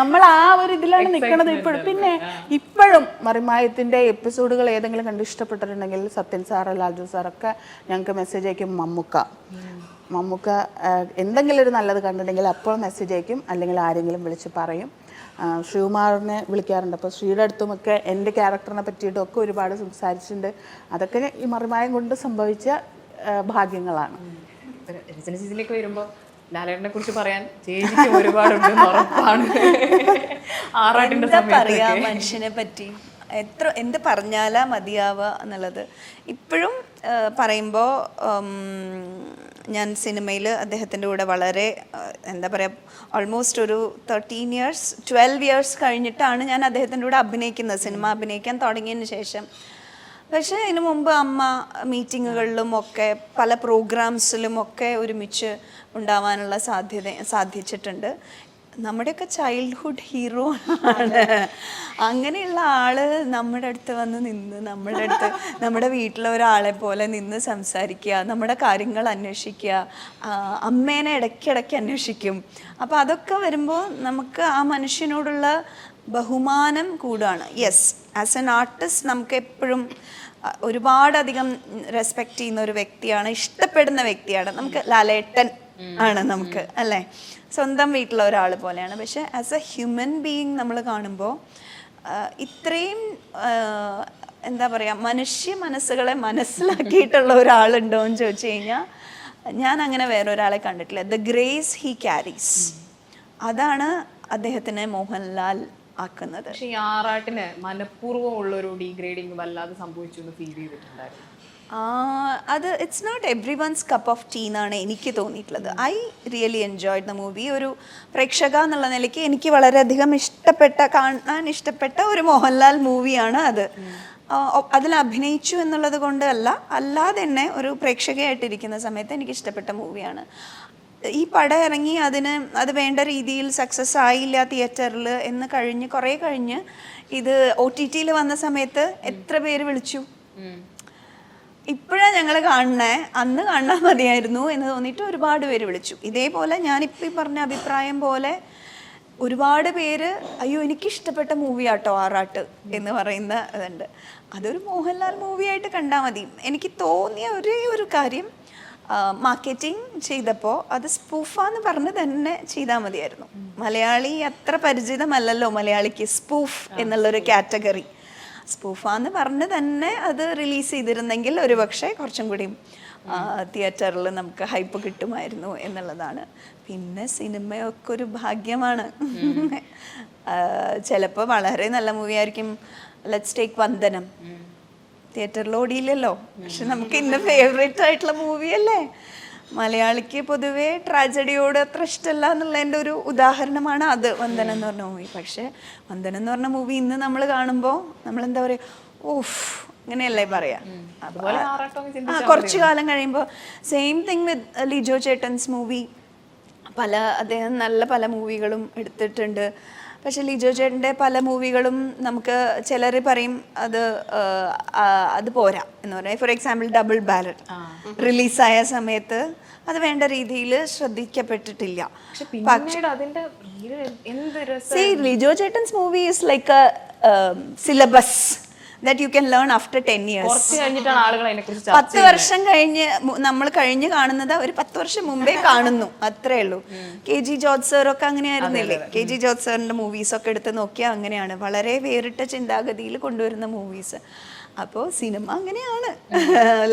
നമ്മൾ ആ ഒരു ഇതിലാണ് നിൽക്കുന്നത് ഇപ്പോഴും. പിന്നെ ഇപ്പോഴും മറിമായത്തിന്റെ എപ്പിസോഡുകൾ ഏതെങ്കിലും കണ്ട് ഇഷ്ടപ്പെട്ടിട്ടുണ്ടെങ്കിൽ സത്യൻ സാറ് ലാൽജു സാറൊക്കെ ഞങ്ങൾക്ക് മെസ്സേജ് അയക്കും മമ്മുക്ക. മമ്മുക്ക എന്തെങ്കിലും ഒരു നല്ലത് കണ്ടിട്ടുണ്ടെങ്കിൽ അപ്പോൾ മെസ്സേജ് അയക്കും അല്ലെങ്കിൽ ആരെങ്കിലും വിളിച്ച് പറയും. ശ്രീകുമാറിനെ വിളിക്കാറുണ്ട്. അപ്പോൾ ശ്രീയുടെ അടുത്തുമൊക്കെ എന്റെ ക്യാരക്ടറിനെ പറ്റിയിട്ടും ഒക്കെ ഒരുപാട് സംസാരിച്ചിട്ടുണ്ട്. അതൊക്കെ ഈ മറിമായം കൊണ്ട് സംഭവിച്ച ഭാഗ്യങ്ങളാണ്. രചന സീസണിലേക്ക് വരുമ്പോ ലാലേട്ടനെ കുറിച്ച് പറയാൻ ചേച്ചിക്ക് ഒരുപാടുണ്ട് ഉറപ്പാണ്. ആറാട്ടിന്റെ പറയാ മനുഷ്യനെ പറ്റി? എത്ര എന്ത് പറഞ്ഞാലാ മതിയാവുക എന്നുള്ളത്. ഇപ്പോഴും പറയുമ്പോൾ ഞാൻ സിനിമയിൽ അദ്ദേഹത്തിന്റെ കൂടെ വളരെ എന്താ പറയുക ഓൾമോസ്റ്റ് ഒരു തേർട്ടീൻ ഇയേഴ്സ് ട്വൽവ് ഇയേഴ്സ് കഴിഞ്ഞിട്ടാണ് ഞാൻ അദ്ദേഹത്തിന്റെ കൂടെ അഭിനയിക്കുന്നത്. സിനിമ അഭിനയിക്കാൻ തുടങ്ങിയതിന് ശേഷം. പക്ഷേ ഇതിനു മുമ്പ് അമ്മ മീറ്റിങ്ങുകളിലും ഒക്കെ പല പ്രോഗ്രാംസിലും ഒക്കെ ഒരുമിച്ച് ഉണ്ടാവാനുള്ള സാധ്യത സാധിച്ചിട്ടുണ്ട്. നമ്മുടെയൊക്കെ ചൈൽഡ്ഹുഡ് ഹീറോ ആണ്. അങ്ങനെയുള്ള ആൾ നമ്മുടെ അടുത്ത് വന്ന് നിന്ന് നമ്മുടെ അടുത്ത് നമ്മുടെ വീട്ടിലെ ഒരാളെ പോലെ നിന്ന് സംസാരിക്കുക നമ്മുടെ കാര്യങ്ങൾ അന്വേഷിക്കുക അമ്മേനെ ഇടയ്ക്കിടയ്ക്ക് അന്വേഷിക്കും. അപ്പോൾ അതൊക്കെ വരുമ്പോൾ നമുക്ക് ആ മനുഷ്യനോടുള്ള ബഹുമാനം കൂടാണ്. യെസ് ആസ് എൻ ആർട്ടിസ്റ്റ് നമുക്ക് എപ്പോഴും ഒരുപാടധികം റെസ്പെക്റ്റ് ചെയ്യുന്ന ഒരു വ്യക്തിയാണ് ഇഷ്ടപ്പെടുന്ന വ്യക്തിയാണ്. നമുക്ക് ലാലേട്ടൻ ആണ് നമുക്ക് അല്ലേ? സ്വന്തം വീട്ടിലെ ഒരാൾ പോലെയാണ്. പക്ഷെ ആസ് എ ഹ്യൂമൻ ബീയിങ് നമ്മൾ കാണുമ്പോൾ ഇത്രയും എന്താ പറയുക മനുഷ്യ മനസ്സുകളെ മനസ്സിലാക്കിയിട്ടുള്ള ഒരാളുണ്ടോ എന്ന് ചോദിച്ചു കഴിഞ്ഞാൽ ഞാൻ അങ്ങനെ വേറൊരാളെ കണ്ടിട്ടില്ല. ദ ഗ്രേസ് ഹി ക്യാരീസ് അതാണ് അദ്ദേഹത്തിന് മോഹൻലാൽ ആക്കുന്നത്. പക്ഷെ ഈ ആറാട്ടിന് മനഃപൂർവം ഉള്ള ഒരു ഡീഗ്രേഡിങ് വല്ലാതെ സംഭവിച്ചു എന്ന് ഫീൽ ചെയ്തിട്ടുണ്ടായിരുന്നു. അത് it's not every one's cup of tea എന്നാണ് എനിക്ക് തോന്നിയിട്ടുള്ളത്. I really enjoyed the movie ഒരു പ്രേക്ഷക എന്നുള്ള നിലയ്ക്ക് എനിക്ക് വളരെയധികം ഇഷ്ടപ്പെട്ട കാണാൻ ഇഷ്ടപ്പെട്ട ഒരു മോഹൻലാൽ മൂവിയാണ് അത്. അതിൽ അഭിനയിച്ചു എന്നുള്ളത് കൊണ്ട് അല്ല അല്ലാതെ തന്നെ ഒരു പ്രേക്ഷകയായിട്ടിരിക്കുന്ന സമയത്ത് എനിക്ക് ഇഷ്ടപ്പെട്ട മൂവിയാണ്. ഈ പടം ഇറങ്ങി അതിന് അത് വേണ്ട രീതിയിൽ സക്സസ് ആയില്ല തിയേറ്ററിൽ എന്ന് കഴിഞ്ഞ് കുറേ കഴിഞ്ഞ് ഇത് ഒ ടി ടിയിൽ വന്ന സമയത്ത് എത്ര പേര് വിളിച്ചു? ഇപ്പോഴാണ് ഞങ്ങൾ കാണണേ അന്ന് കാണാൻ മതിയായിരുന്നു എന്ന് തോന്നിയിട്ട് ഒരുപാട് പേര് വിളിച്ചു. ഇതേപോലെ ഞാനിപ്പോൾ ഈ പറഞ്ഞ അഭിപ്രായം പോലെ ഒരുപാട് പേര് അയ്യോ എനിക്കിഷ്ടപ്പെട്ട മൂവി ആട്ടോ ആറാട്ട് എന്ന് പറയുന്ന ഇതുണ്ട്. അതൊരു മോഹൻലാൽ മൂവിയായിട്ട് കണ്ടാൽ മതി. എനിക്ക് തോന്നിയ ഒരേ ഒരു കാര്യം മാർക്കറ്റിംഗ് ചെയ്തപ്പോൾ അത് സ്പൂഫാന്ന് പറഞ്ഞ് തന്നെ ചെയ്താൽ മതിയായിരുന്നു. മലയാളി അത്ര പരിചിതമല്ലല്ലോ മലയാളിക്ക് സ്പൂഫ് എന്നുള്ളൊരു കാറ്റഗറി. സ്പൂഫാന്ന് പറഞ്ഞ് തന്നെ അത് റിലീസ് ചെയ്തിരുന്നെങ്കിൽ ഒരു പക്ഷേ കുറച്ചും കൂടി തിയേറ്ററിൽ നമുക്ക് ഹൈപ്പ് കിട്ടുമായിരുന്നു എന്നുള്ളതാണ്. പിന്നെ സിനിമയൊക്കെ ഒരു ഭാഗ്യമാണ്. ചിലപ്പോൾ വളരെ നല്ല മൂവിയായിരിക്കും ലെറ്റ്സ് ടേക്ക് വന്ദനം. തിയേറ്ററിൽ ഓടിയില്ലല്ലോ. പക്ഷെ നമുക്ക് ഇന്ന് ഫേവറേറ്റ് ആയിട്ടുള്ള മൂവിയല്ലേ മലയാളിക്ക് പൊതുവേ ട്രാജഡിയോട് അത്ര ഇഷ്ടമല്ല എന്നുള്ളതിന്റെ ഒരു ഉദാഹരണമാണ് അത് വന്ദനം എന്ന് പറഞ്ഞ മൂവി പക്ഷെ വന്ദനം എന്ന് പറഞ്ഞ മൂവി ഇന്ന് നമ്മൾ കാണുമ്പോൾ നമ്മൾ എന്താ പറയുക ഓഫ് അങ്ങനെയല്ലേ പറയാ ആ കുറച്ചു കാലം കഴിയുമ്പോൾ സെയിം തിങ് വിത്ത് ലിജോ ചേട്ടൻസ് മൂവി പല അദ്ദേഹം നല്ല പല മൂവികളും എടുത്തിട്ടുണ്ട്. പക്ഷെ ലിജോ ചേട്ടന്റെ പല മൂവികളും നമുക്ക് ചിലർ പറയും അത് അത് പോരാ എന്ന് പറയാം ഫോർ എക്സാമ്പിൾ ഡബിൾ ബാലറ്റ് റിലീസായ സമയത്ത് അത് വേണ്ട രീതിയിൽ ശ്രദ്ധിക്കപ്പെട്ടിട്ടില്ല. Lijo ചേട്ടൻസ് movie is like syllabus that you can learn after ten years കഴിഞ്ഞിട്ടാണ് ആളുകൾ പത്ത് വർഷം കഴിഞ്ഞ് നമ്മൾ കഴിഞ്ഞ് കാണുന്നത് ഒരു പത്ത് വർഷം മുമ്പേ കാണുന്നു. അത്രേ ഉള്ളൂ. കെ ജി ജോർജ് സാറൊക്കെ അങ്ങനെയായിരുന്നില്ലേ? കെ ജി ജോർജ് സാറിന്റെ മൂവീസ് ഒക്കെ എടുത്ത് നോക്കിയാൽ അങ്ങനെയാണ്. വളരെ വേറിട്ട ചിന്താഗതിയിൽ കൊണ്ടുവരുന്ന മൂവീസ് അപ്പോൾ സിനിമ അങ്ങനെയാണ്.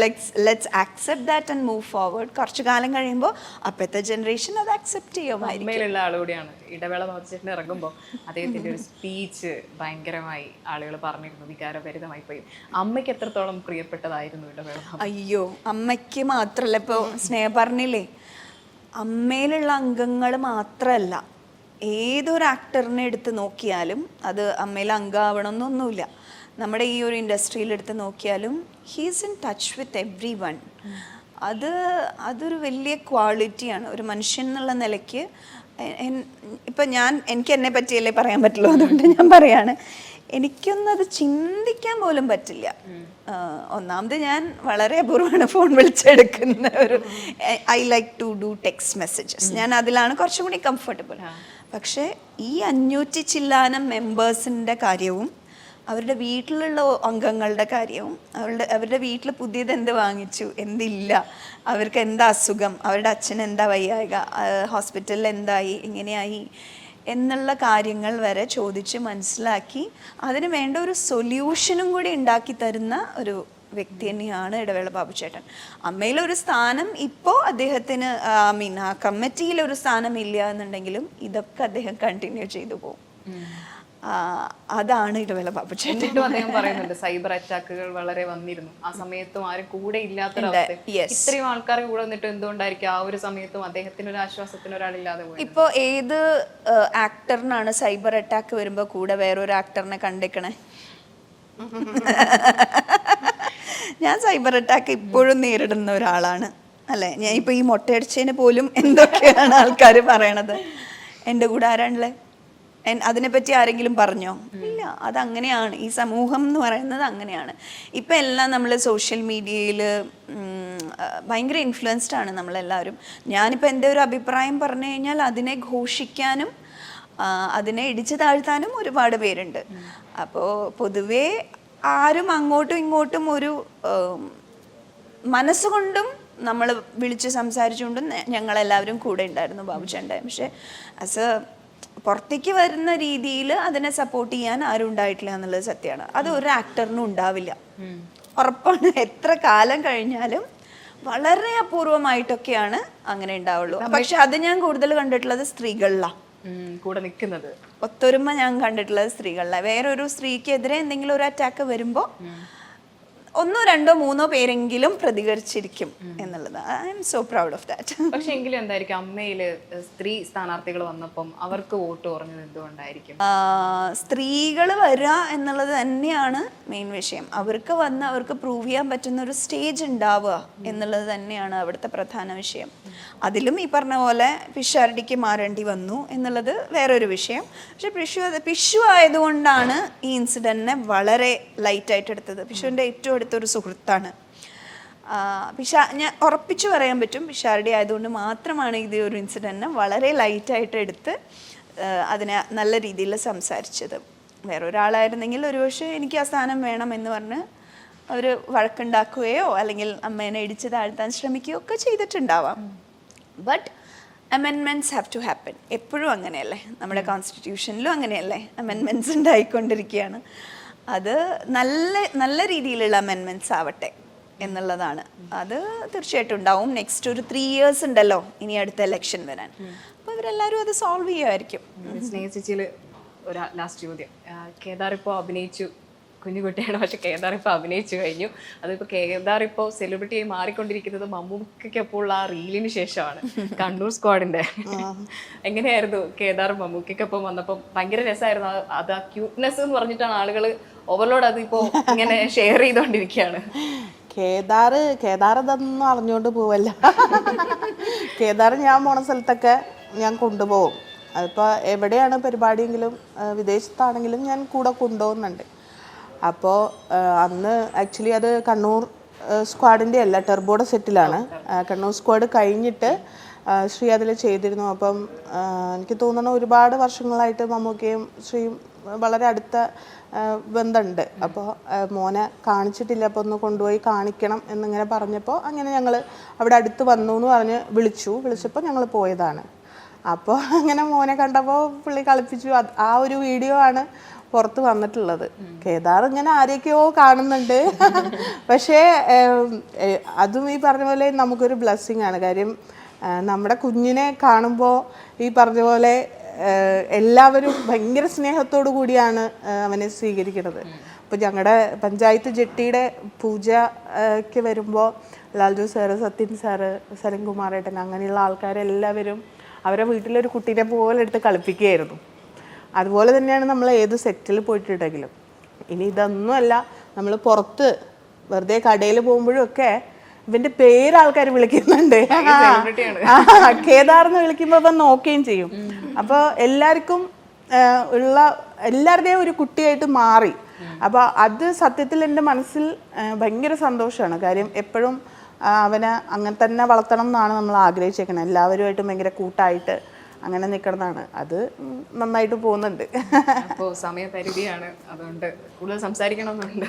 Let's let's accept that and move forward കുറച്ച് കാലം കഴിയുമ്പോൾ അപ്പോഴത്തെ ജനറേഷൻ അത് ആക്സെപ്റ്റ് ചെയ്യുമായിരിക്കും. ആളുകൂടിയാണ് ഇടവേള ബാധിച്ചിട്ട് ഇറങ്ങുമ്പോൾ അദ്ദേഹത്തിന്റെ ഒരു സ്പീച്ച് ഭയങ്കരമായി ആളുകൾ പറഞ്ഞിരുന്നു. വികാരഭരിതമായി പോയി. അമ്മയ്ക്ക് എത്രത്തോളം പ്രിയപ്പെട്ടതായിരുന്നു ഇടവേള അയ്യോ അമ്മയ്ക്ക് മാത്രമല്ല ഇപ്പോൾ സ്നേഹ പറഞ്ഞില്ലേ അമ്മയിലുള്ള അംഗങ്ങൾ മാത്രമല്ല ഏതൊരു ആക്ടറിനെ എടുത്ത് നോക്കിയാലും അത് അമ്മയിൽ അംഗമാവണമെന്നൊന്നുമില്ല. നമ്മുടെ ഈ ഒരു ഇൻഡസ്ട്രിയിൽ എടുത്ത് നോക്കിയാലും he's in touch with everyone അത് അതൊരു വലിയ ക്വാളിറ്റിയാണ് ഒരു മനുഷ്യൻ എന്നുള്ള നിലയ്ക്ക് ഇപ്പം ഞാൻ എനിക്ക് എന്നെ പറ്റിയല്ലേ പറയാൻ പറ്റുള്ളൂ. അതുകൊണ്ട് ഞാൻ പറയാണ് എനിക്കൊന്നും അത് ചിന്തിക്കാൻ പോലും പറ്റില്ല. ഒന്നാമത് ഞാൻ വളരെ അപൂർവമാണ് ഫോൺ വിളിച്ചെടുക്കുന്ന ഒരു I like to do text messages ഞാൻ അതിലാണ് കുറച്ചും കൂടി കംഫർട്ടബിൾ പക്ഷേ ഈ അഞ്ഞൂറ്റി ചില്ലാനം മെമ്പേഴ്സിന്റെ കാര്യവും അവരുടെ വീട്ടിലുള്ള അംഗങ്ങളുടെ കാര്യവും അവരുടെ അവരുടെ വീട്ടിൽ പുതിയത് എന്ത് വാങ്ങിച്ചു എന്തില്ല അവർക്ക് എന്താ അസുഖം അവരുടെ അച്ഛൻ എന്താ വയ്യായിക ഹോസ്പിറ്റലിൽ എന്തായി എങ്ങനെയായി എന്നുള്ള കാര്യങ്ങൾ വരെ ചോദിച്ച് മനസ്സിലാക്കി അതിന് വേണ്ട ഒരു സൊല്യൂഷനും കൂടി ഉണ്ടാക്കി തരുന്ന ഒരു വ്യക്തി തന്നെയാണ് ഇടവേള ബാബുചേട്ടൻ അമ്മയിലൊരു സ്ഥാനം ഇപ്പോൾ അദ്ദേഹത്തിന് ഐ മീൻ ആ കമ്മിറ്റിയിലൊരു സ്ഥാനം ഇല്ല എന്നുണ്ടെങ്കിലും ഇതൊക്കെ അദ്ദേഹം കണ്ടിന്യൂ ചെയ്തു പോകും. അതാണ് ഇടവേള അദ്ദേഹം പറയുന്നുണ്ട്. സൈബർ അറ്റാക്കുകൾ വളരെ വന്നിരുന്നു. ആ സമയത്തും ആരും കൂടെ ഇല്ലാത്തൊരവസ്ഥ. yes. ഇത്രയും ആൾക്കാർ കൂടെ വന്നിട്ട് എന്തുകൊണ്ടായിരിക്കും ആ ഒരു സമയത്തും അദ്ദേഹത്തിന് ഒരു ആശ്വാസത്തിന് ഒരാളില്ലാതെ ഇപ്പൊ ഇപ്പോൾ ഏത് ആക്ടറിനാണ് സൈബർ അറ്റാക്ക് വരുമ്പോൾ കൂടെ വേറൊരു ആക്ടറിനെ കണ്ടേക്കണേ? ഞാൻ സൈബർ അറ്റാക്ക് ഇപ്പോഴും നേരിടുന്ന ഒരാളാണ്. അല്ലേ? ഞാൻ ഇപ്പോൾ ഈ മൊട്ടയടിച്ചതിന് പോലും എന്തൊക്കെയാണ് ആൾക്കാർ പറയണത്? എന്റെ കൂടെ ആരാണല്ലേ അതിനെപ്പറ്റി ആരെങ്കിലും പറഞ്ഞോ? ഇല്ല. അതങ്ങനെയാണ്. ഈ സമൂഹം എന്ന് പറയുന്നത് അങ്ങനെയാണ്. ഇപ്പം എല്ലാം നമ്മൾ സോഷ്യൽ മീഡിയയിൽ ഭയങ്കര ഇൻഫ്ലുവൻസ്ഡ് ആണ് നമ്മളെല്ലാവരും. ഞാനിപ്പോൾ എന്റെ ഒരു അഭിപ്രായം പറഞ്ഞു കഴിഞ്ഞാൽ അതിനെ ഘോഷിക്കാനും അതിനെ ഇടിച്ചു താഴ്ത്താനും ഒരുപാട് പേരുണ്ട്. അപ്പോൾ പൊതുവേ ആരും അങ്ങോട്ടും ഇങ്ങോട്ടും ഒരു മനസ്സുകൊണ്ടും നമ്മൾ വിളിച്ച് സംസാരിച്ചുകൊണ്ടും ഞങ്ങളെല്ലാവരും കൂടെ ഉണ്ടായിരുന്നു ബാബുചേട്ടൻ. പക്ഷേ ആസ് എ പുറത്തേക്ക് വരുന്ന രീതിയിൽ അതിനെ സപ്പോർട്ട് ചെയ്യാൻ ആരും ഉണ്ടായിട്ടില്ല എന്നുള്ളത് സത്യമാണ്. അത് ഒരു ആക്ടറിനും ഉണ്ടാവില്ല. ഉറപ്പാണ് എത്ര കാലം കഴിഞ്ഞാലും വളരെ അപൂർവമായിട്ടൊക്കെയാണ് അങ്ങനെ ഉണ്ടാവുള്ളൂ. പക്ഷെ അത് ഞാൻ കൂടുതൽ കണ്ടിട്ടുള്ളത് സ്ത്രീകളിലാണ് കൂടെ നിൽക്കുന്നത്. ഒത്തൊരുമ ഞാൻ കണ്ടിട്ടുള്ളത് സ്ത്രീകളിലാണ് വേറൊരു സ്ത്രീക്കെതിരെ എന്തെങ്കിലും ഒരു അറ്റാക്ക് വരുമ്പോൾ ഒന്നോ രണ്ടോ മൂന്നോ പേരെങ്കിലും പ്രതികരിച്ചിരിക്കും എന്നുള്ളത്. I'm so proud of that പക്ഷെ എങ്കിലും എന്തായിരിക്കും അമ്മയിൽ സ്ത്രീ സ്ഥാനാർത്ഥികൾ വന്നപ്പം അവർക്ക് വോട്ട് കുറഞ്ഞത് എന്തുകൊണ്ടായിരിക്കും? സ്ത്രീകൾ വരിക എന്നുള്ളത് തന്നെയാണ് മെയിൻ വിഷയം. അവർക്ക് വന്ന് അവർക്ക് പ്രൂവ് ചെയ്യാൻ പറ്റുന്ന ഒരു സ്റ്റേജ് ഉണ്ടാവുക എന്നുള്ളത് തന്നെയാണ് അവിടുത്തെ പ്രധാന വിഷയം. അതിലും ഈ പറഞ്ഞ പോലെ പിഷാരടിക്ക് മാറേണ്ടി വന്നു എന്നുള്ളത് വേറൊരു വിഷയം. പക്ഷെ പിഷു അത് പിഷു ആയതുകൊണ്ടാണ് ഈ ഇൻസിഡന്റിനെ വളരെ ലൈറ്റായിട്ട് എടുത്തത്. പിഷുവിന്റെ ഏറ്റവും അടുത്തൊരു സുഹൃത്താണ്. പിഷാ ഞാൻ ഉറപ്പിച്ചു പറയാൻ പറ്റും പിഷാരടി ആയതുകൊണ്ട് മാത്രമാണ് ഇത് ഒരു ഇൻസിഡന്റിനെ വളരെ ലൈറ്റായിട്ട് എടുത്ത് അതിനെ നല്ല രീതിയിൽ സംസാരിച്ചത്. വേറൊരാളായിരുന്നെങ്കിൽ ഒരുപക്ഷെ എനിക്ക് ആ സ്ഥാനം വേണം എന്ന് പറഞ്ഞ് അവർ വഴക്കുണ്ടാക്കുകയോ അല്ലെങ്കിൽ അമ്മേനെ ഇടിച്ച് താഴ്ത്താൻ ശ്രമിക്കുകയോ ഒക്കെ ചെയ്തിട്ടുണ്ടാവാം. ബട്ട് അമെൻമെന്റ്സ് ഹാവ് ടു ഹാപ്പൻ എപ്പോഴും അങ്ങനെയല്ലേ? നമ്മുടെ കോൺസ്റ്റിറ്റ്യൂഷനിലും അങ്ങനെയല്ലേ? അമെൻമെന്റ്സ് ഉണ്ടായിക്കൊണ്ടിരിക്കുകയാണ്. അത് നല്ല നല്ല രീതിയിലുള്ള അമെൻമെന്റ്സ് ആവട്ടെ എന്നുള്ളതാണ്. അത് തീർച്ചയായിട്ടും ഉണ്ടാവും. നെക്സ്റ്റ് ഒരു ത്രീ ഇയേഴ്സ് ഉണ്ടല്ലോ. ഇനി അടുത്ത ഇലക്ഷൻ വരാൻ. അപ്പോൾ ഇവരെല്ലാവരും അത് സോൾവ് ചെയ്യുമായിരിക്കും. സ്നേഹിച്ചിൽ ഒരു ലാസ്റ്റ് ചോദ്യം. കേദാർ ഇപ്പോൾ അഭിനയിച്ചു. കുഞ്ഞുകുട്ടിയാണ്. പക്ഷെ കേദാർ ഇപ്പോൾ അഭിനയിച്ചു കഴിഞ്ഞു. അതിപ്പോൾ കേദാർ ഇപ്പോൾ സെലിബ്രിറ്റിയായി മാറിക്കൊണ്ടിരിക്കുന്നത് മമ്മൂക്കൊപ്പം ആ റീലിന് ശേഷമാണ്. കണ്ണൂർ സ്ക്വാഡിന്റെ എങ്ങനെയായിരുന്നു കേദാർ മമ്മൂക്കൊപ്പം വന്നപ്പോൾ ഭയങ്കര രസമായിരുന്നു. അത് ആ ക്യൂട്ട്നെസ് എന്ന് പറഞ്ഞിട്ടാണ് ആളുകൾ ഓവർലോഡ് അതിപ്പോൾ ഇങ്ങനെ ഷെയർ ചെയ്തുകൊണ്ടിരിക്കുകയാണ് കേദാർ കേദാർ ഇതൊന്നും അറിഞ്ഞുകൊണ്ട് പോവല്ല. കേദാർ ഞാൻ പോണ സ്ഥലത്തൊക്കെ ഞാൻ കൊണ്ടുപോകും. അതിപ്പോൾ എവിടെയാണ് പരിപാടിയെങ്കിലും വിദേശത്താണെങ്കിലും ഞാൻ കൂടെ കൊണ്ടുപോകുന്നുണ്ട്. അപ്പോൾ അന്ന് ആക്ച്വലി അത് കണ്ണൂർ സ്ക്വാഡിന്റെ അല്ല ടെർബോയുടെ സെറ്റിലാണ് കണ്ണൂർ സ്ക്വാഡ് കഴിഞ്ഞിട്ട് ശ്രീ അതിൽ ചെയ്തിരുന്നു. അപ്പം എനിക്ക് തോന്നുന്നു ഒരുപാട് വർഷങ്ങളായിട്ട് മമ്മൂക്കയും ശ്രീയും വളരെ അടുത്ത ബന്ധമുണ്ട്. അപ്പോൾ മോനെ കാണിച്ചിട്ടില്ല അപ്പോൾ ഒന്ന് കൊണ്ടുപോയി കാണിക്കണം എന്നിങ്ങനെ പറഞ്ഞപ്പോൾ അങ്ങനെ ഞങ്ങൾ അവിടെ അടുത്ത് വന്നു എന്ന് പറഞ്ഞ് വിളിച്ചു. വിളിച്ചപ്പോൾ ഞങ്ങൾ പോയതാണ്. അപ്പോൾ അങ്ങനെ മോനെ കണ്ടപ്പോൾ പുള്ളി കളിപ്പിച്ചു. ആ ഒരു വീഡിയോ ആണ് പുറത്ത് വന്നിട്ടുള്ളത്. കേദാർ ഇങ്ങനെ ആരെയൊക്കെയോ കാണുന്നുണ്ട്. പക്ഷേ അതും ഈ പറഞ്ഞ പോലെ നമുക്കൊരു ബ്ലെസ്സിങ് ആണ്. കാര്യം നമ്മുടെ കുഞ്ഞിനെ കാണുമ്പോൾ ഈ പറഞ്ഞ പോലെ എല്ലാവരും ഭയങ്കര സ്നേഹത്തോടു കൂടിയാണ് അവനെ സ്വീകരിക്കുന്നത്. അപ്പോൾ ഞങ്ങളുടെ പഞ്ചായത്ത് ജെട്ടിയുടെ പൂജയ്ക്ക് വരുമ്പോൾ ലാൽജു സാറ് സത്യൻ സാറ് സലൻകുമാറേട്ടൻ അങ്ങനെയുള്ള ആൾക്കാരെല്ലാവരും അവരെ വീട്ടിലൊരു കുട്ടീനെ പോലെ എടുത്ത് കളിപ്പിക്കുകയായിരുന്നു. അതുപോലെ തന്നെയാണ് നമ്മൾ ഏത് സെറ്റിൽ പോയിട്ടുണ്ടെങ്കിലും ഇനി ഇതൊന്നുമല്ല നമ്മൾ പുറത്ത് വെറുതെ കടയിൽ പോകുമ്പോഴും ഒക്കെ ഇവന്റെ പേര് ആൾക്കാർ വിളിക്കുന്നുണ്ട് കേദാർ എന്ന് വിളിക്കുമ്പോൾ അപ്പം നോക്കുകയും ചെയ്യും. അപ്പോൾ എല്ലാവർക്കും ഉള്ള എല്ലാവരുടെയും ഒരു കുട്ടിയായിട്ട് മാറി. അപ്പോൾ അത് സത്യത്തിൽ എന്റെ മനസ്സിൽ ഭയങ്കര സന്തോഷമാണ് കാര്യം എപ്പോഴും അവനെ അങ്ങനെ തന്നെ വളർത്തണം എന്നാണ് നമ്മൾ ആഗ്രഹിച്ചേക്കുന്നത് എല്ലാവരുമായിട്ടും ഭയങ്കര കൂട്ടായിട്ട് അങ്ങനെ നിൽക്കുന്നതാണ്. അത് നന്നായിട്ട് പോകുന്നുണ്ട്. അപ്പോൾ സമയപരിധിയാണ്. അതുകൊണ്ട് കൂടുതൽ സംസാരിക്കണമെന്നുണ്ട്.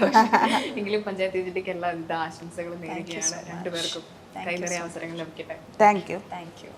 എങ്കിലും പഞ്ചായത്ത് ജില്ലയ്ക്ക് എല്ലാവിധ ആശംസകളും നേരുകയാണ്. രണ്ടുപേർക്കും കൈനിറയ അവസരങ്ങൾ ലഭിക്കട്ടെ. Thank you thank you